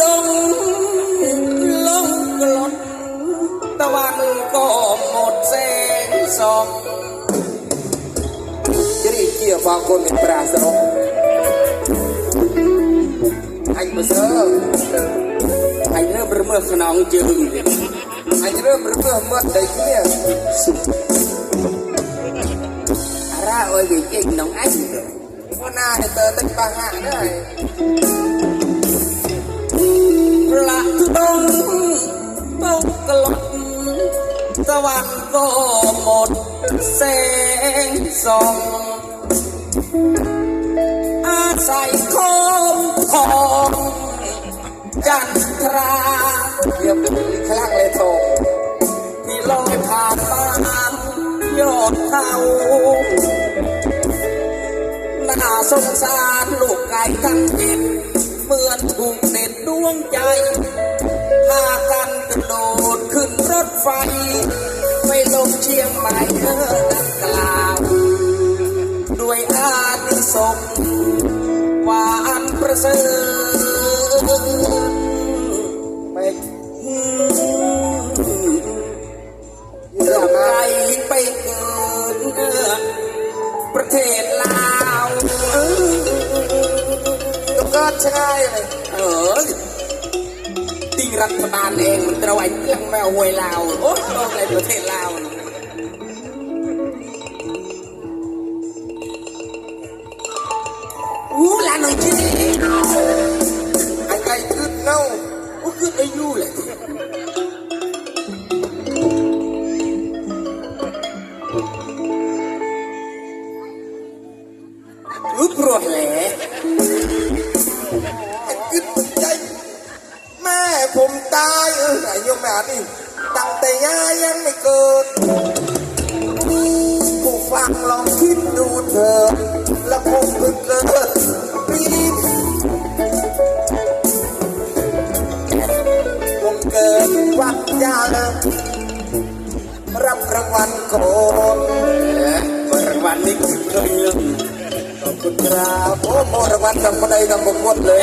ดงลงกลดตะวันก็หมดแสงสองจะริเกี่ยวบางคนเป็นปราศรกไอ้เมื่อเช้าไอ้เริ่มเมื่อขนองจึงไอ้เริ่มเมื่อหมื่อใดเนี่ยอะไรเอ้ยเก่งน้องไอ้พ่อหน้าเตอร์ตั้งปังอะได้ ลัะต้องต้องกลดสวรรค์ก็หมดแสงส่องอาศัยคมของจันทราเยียบคลั่งเลยทงที่ลอยผ่านตามยอดเขาน่าสงสารลูกไก่ทั้งเด็ดเหมือนถูกเด็ด วงใจ พากันกระโดดขึ้นรถไฟ ไปลงเชียงใหม่เธอดังกล่าว ด้วยอานิสงส์วาอันประเสริฐไปเยื่ไปเกิดประเทศลาว ก็ใช่เลยเออ รัฐบาลเองมันตะไว้เครื่องแมวหวยลาว โอ้ยโลกในประเทศลาวอู้ลานน้องจีไอไก่ขึ้นเน่าอู้ขึ้นอายุเลยรู้ปวดแเลย ผมตายเอออายุแม่นี่ตั้งแต่ย่ายังไม่เกิดผู้ฟังลองคิดดูเถิดแล้วผมเพิ่งเกิดปีนี้ผมเกิดวันยาเลยรับรางวัลโคนรางวัลนี้คือเคยเงินขอบคุณครับโอ้โมรางวัลทำมาได้ทำมาหมดเลย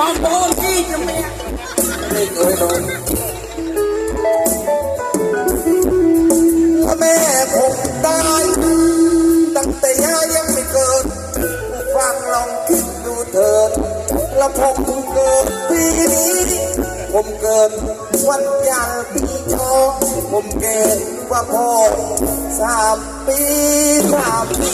เอ๊ะปอมโปนที่จะไม่นี่เอ้ยนองถ้าแม่ผมตายตั้งแต่ยายังไม่เกิด ฟังลองคิดดูเถิดแล้วผมเกิดปีนี้ผมเกิดวันยาปีชองผมเกิดว่าพ่อสามปีสามปี